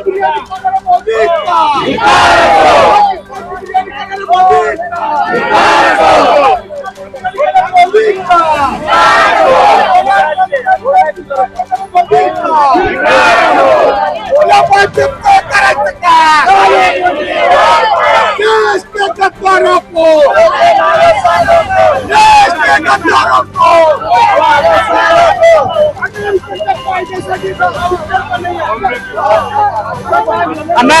Guilherme Cagada Maldita! Ricardo! Guilherme Cagada Maldita! Ricardo! a política Ricardo! Ricardo! Olha para ti, caralho! Yes, pega taropo! Yes, que అన్నా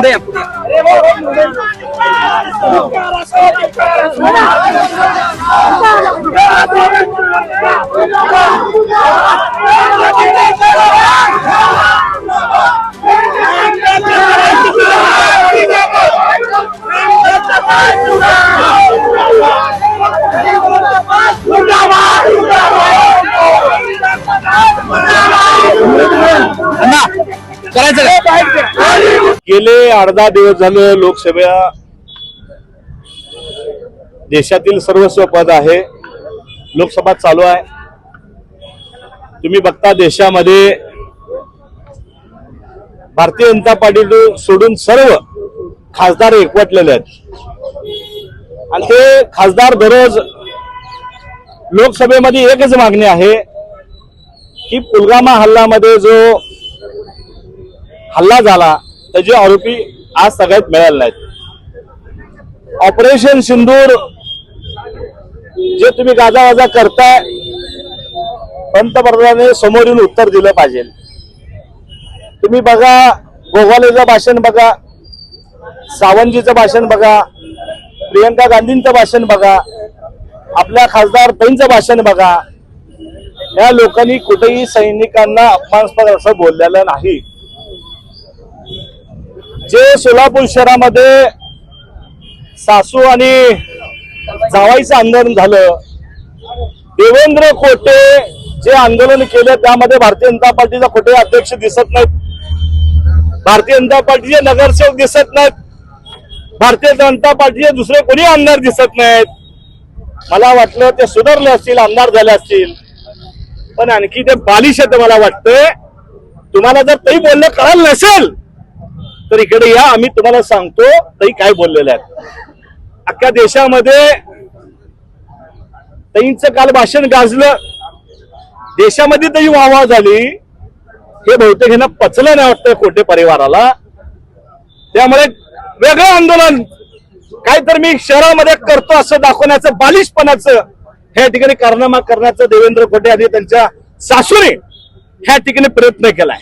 पुढे या, पुढे या, पुढे या. गेले अर्धा दिवस झालं लोकसभा देशातील सर्वस्व पद आहे. लोकसभा चालू आहे. तुम्ही बघता देशामध्ये भारतीय जनता पार्टी सोडून सर्व खासदार एकवटलेले आहेत. आणि ते खासदार दररोज लोकसभेमध्ये एकच मागणी आहे की पुलवामा हल्ल्यामध्ये जो हल्ला झाला त्याचे आरोपी आज सगळ्यात मिळाले नाहीत ऑपरेशन सिंदूर जे तुम्ही गाजावाजा करताय पंतप्रधानांनी समोर येऊन उत्तर दिलं पाहिजे. तुम्ही बघा गोगालेचं भाषण बघा सावंतजीचं भाषण बघा प्रियंका गांधींचं भाषण बघा आपल्या खासदार ताईंचं भाषण बघा. या लोकांनी कुठेही सैनिकांना अपमानास्पद असं बोललेलं नाही. जे सोलापूर शहरामध्ये सासू आणि जावाईचं आंदोलन झालं देवेंद्र खोटे जे आंदोलन केलं त्यामध्ये भारतीय जनता पार्टीचा खोटे अध्यक्ष दिसत नाहीत. भारतीय जनता पार्टीचे नगरसेवक दिसत नाहीत. भारतीय जनता पार्टीचे दुसरे कोणी आमदार दिसत नाहीत. मला वाटलं ते सुधारले असतील आमदार झाले असतील. पण आणखी ते बालिश आहे मला वाटतंय. तुम्हाला जर तरी बोलणं कळालं नसेल तर इकडे या आम्ही तुम्हाला सांगतो ताई काय बोललेले आहेत. अख्ख्या देशामध्ये ताईंच काल भाषण गाजलं. देशामध्ये तरी वाहवा झाली. हे बहुतेक ह्यांना पचलं नाही वाटतं कोटे परिवाराला. त्यामुळे वेगळं आंदोलन. काहीतरी मी शहरामध्ये करतो असं दाखवण्याचं बालिशपणाचं ह्या ठिकाणी कारनामा करण्याचं देवेंद्र कोटे आणि त्यांच्या सासूने ह्या ठिकाणी प्रयत्न केलाय.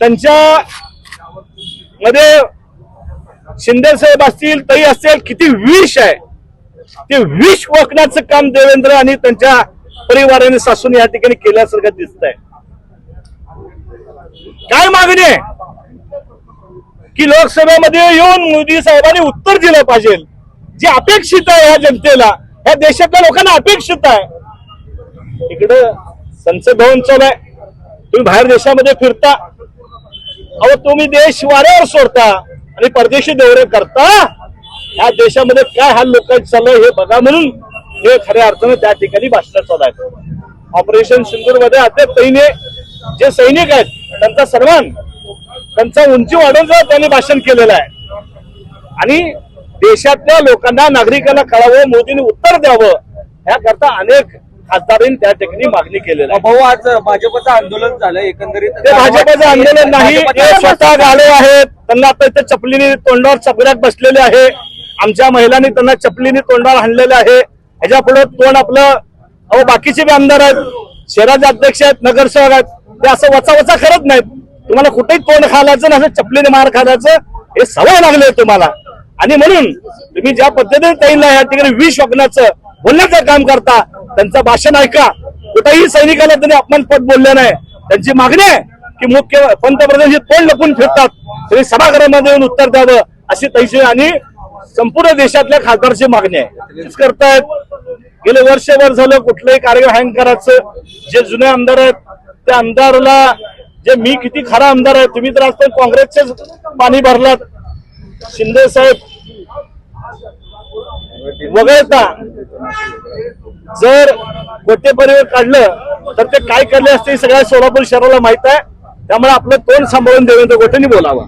त्यांच्या मध्ये शिंदे साहेब असतील तरी असतील किती विष आहे. ते विष ओळखण्याचं काम देवेंद्र आणि त्यांच्या परिवाराने सासून या ठिकाणी केल्यासारखं दिसत आहे काय मागणी आहे? की लोकसभेमध्ये येऊन मोदी साहेबांनी उत्तर दिलं पाहिजे. जे अपेक्षित आहे या जनतेला या देशातल्या लोकांना अपेक्षित आहे. इकडं संसद भवन चालू आहे. तुम्ही बाहेर देशामध्ये फिरता. अहो तुम्ही देश वाऱ्यावर सोडता आणि परदेशी दौरे करता या देशामध्ये काय हा लोकांचं चाललंय हे बघा म्हणून हे खऱ्या अर्थानं त्या ठिकाणी भाषण चालू ऑपरेशन सिंदूरमध्ये अद्याप तैने जे सैनिक आहेत त्यांचा सन्मान त्यांचा उंची वाढवून त्यांनी भाषण केलेलं आहे. आणि देशातल्या लोकांना नागरिकांना कळावं मोदींनी उत्तर द्यावं याकरता अनेक खासदारांनी त्या ठिकाणी मागणी केलेली आहे. भाऊ आज भाजपचं आंदोलन झालं एकंदरीत ते भाजपचं आंदोलन नाही ते स्वतः गाले आहेत. त्यांना आता ते चपलीने तोंडावर चपल्यात बसलेले आहे. आमच्या महिलांनी त्यांना चपलीने तोंडावर आणलेले आहे. ह्याच्या पुढे तोंड आपलं अहो बाकीचे बी आमदार आहेत. शहराचे अध्यक्ष आहेत नगरसेवक आहेत. ते असं वचा वचा करत नाहीत. तुम्हाला कुठेही तोंड खालायचं ना असं चपलीने मार खायचं हे सवय लागले तुम्हाला. आणि म्हणून तुम्ही ज्या पद्धतीने ताईला या ठिकाणी विष वगण्याचं बोलण्याचं काम करता त्यांचं भाषण ऐका. कुठेही सैनिकाला त्यांनी अपमानपद बोलले नाही. त्यांची मागणी आहे की मुख्य पंतप्रधान हे तोंड लपून फिरतात. तरी सभागृहामध्ये येऊन उत्तर द्यावं अशी तैशी आणि संपूर्ण देशातल्या खासदारची मागणी आहे. करतायत. गेले वर्षभर झालं कुठलंही कार्यक्रम हँग करायचं. जे जुने आमदार आहेत त्या आमदारला जे मी किती खरा आमदार आहे तुम्ही तर आज पण पाणी भरलात. शिंदे साहेब वगळता जर गोटे परिवार काढलं तर ते काय करले असते सगळ्या सोलापूर शहराला माहीत आहे. त्यामुळे आपलं तोंड सांभाळून देवेंद्र गोटेंनी बोलावं.